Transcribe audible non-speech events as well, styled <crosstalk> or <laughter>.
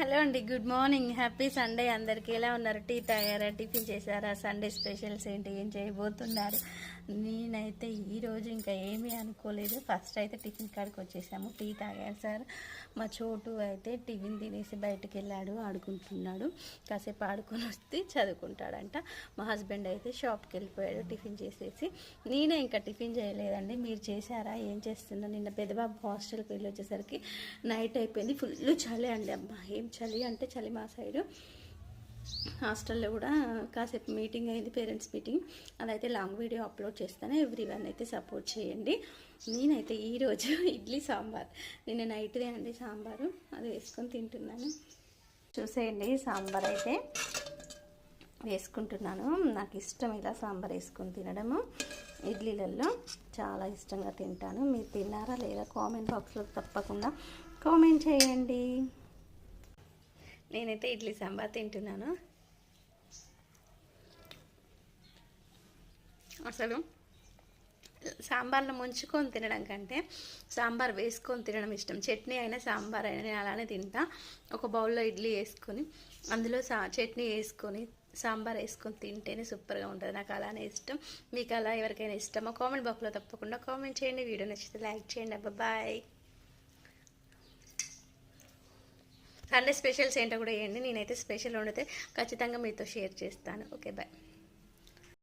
Hello అండి good morning. Happy Sunday. అందరికి ఎలా ఉన్నారు? టీ తాగారా? టిఫిన్ చేశారా? సండే స్పెషల్స్ ఏంటి? ఏం చేయబోతున్నారు? నేనైతే ఈరోజు ఇంకా ఏమీ అనుకోలేదు. ఫస్ట్ అయితే టిఫిన్ కాడికి వచ్చేసాము. టీ తాగారు సార్. మా చోటు అయితే టిఫిన్ తినేసి బయటకు వెళ్ళాడు ఆడుకుంటున్నాడు. కాసేపు ఆడుకొని వస్తే చదువుకుంటాడంట. మా హస్బెండ్ అయితే షాప్కి వెళ్ళిపోయాడు టిఫిన్ చేసేసి. నేనే ఇంకా టిఫిన్ చేయలేదండి. మీరు చేశారా? ఏం చేస్తున్నా నిన్న పెద్దబాబు హాస్టల్కి వెళ్ళి వచ్చేసరికి నైట్ అయిపోయింది. ఫుల్ చలి అండి అబ్బా. ఏం చలి అంటే చలి మా సైడు. హాస్టల్లో కూడా కాసేపు మీటింగ్ అయింది పేరెంట్స్ మీటింగ్. అదైతే లాంగ్ వీడియో అప్లోడ్ చేస్తాను. ఎవ్రీ వన్ అయితే సపోర్ట్ చేయండి. నేనైతే ఈరోజు <laughs> ఇడ్లీ సాంబార్. నిన్న నైట్దే అండి సాంబారు. అది వేసుకొని తింటున్నాను. చూసేయండి సాంబార్ అయితే వేసుకుంటున్నాను. నాకు ఇష్టం ఇలా సాంబార్ వేసుకొని తినడము. ఇడ్లీలలో చాలా ఇష్టంగా తింటాను. మీరు తిన్నారా లేదా కామెంట్ బాక్స్లో తప్పకుండా కామెంట్ చేయండి. నేనైతే ఇడ్లీ సాంబార్ తింటున్నాను. అసలు సాంబార్లో ముంచుకొని తినడం కంటే సాంబార్ వేసుకొని తినడం ఇష్టం. చట్నీ అయినా సాంబార్ అయినా నేను అలానే తింటా. ఒక బౌల్లో ఇడ్లీ వేసుకొని అందులో సా చట్నీ వేసుకొని సాంబార్ వేసుకొని తింటేనే సూపర్గా ఉంటుంది. నాకు అలానే ఇష్టం. మీకు అలా ఎవరికైనా ఇష్టమో? కామెంట్ బాక్స్లో తప్పకుండా కామెంట్ చేయండి. వీడియో నచ్చితే లైక్ చేయండి. అబ్బా బాయ్. సండే స్పెషల్స్ ఏంటో కూడా వేయండి. నేనైతే స్పెషల్ వండితే ఖచ్చితంగా మీతో షేర్ చేస్తాను. Okay bye.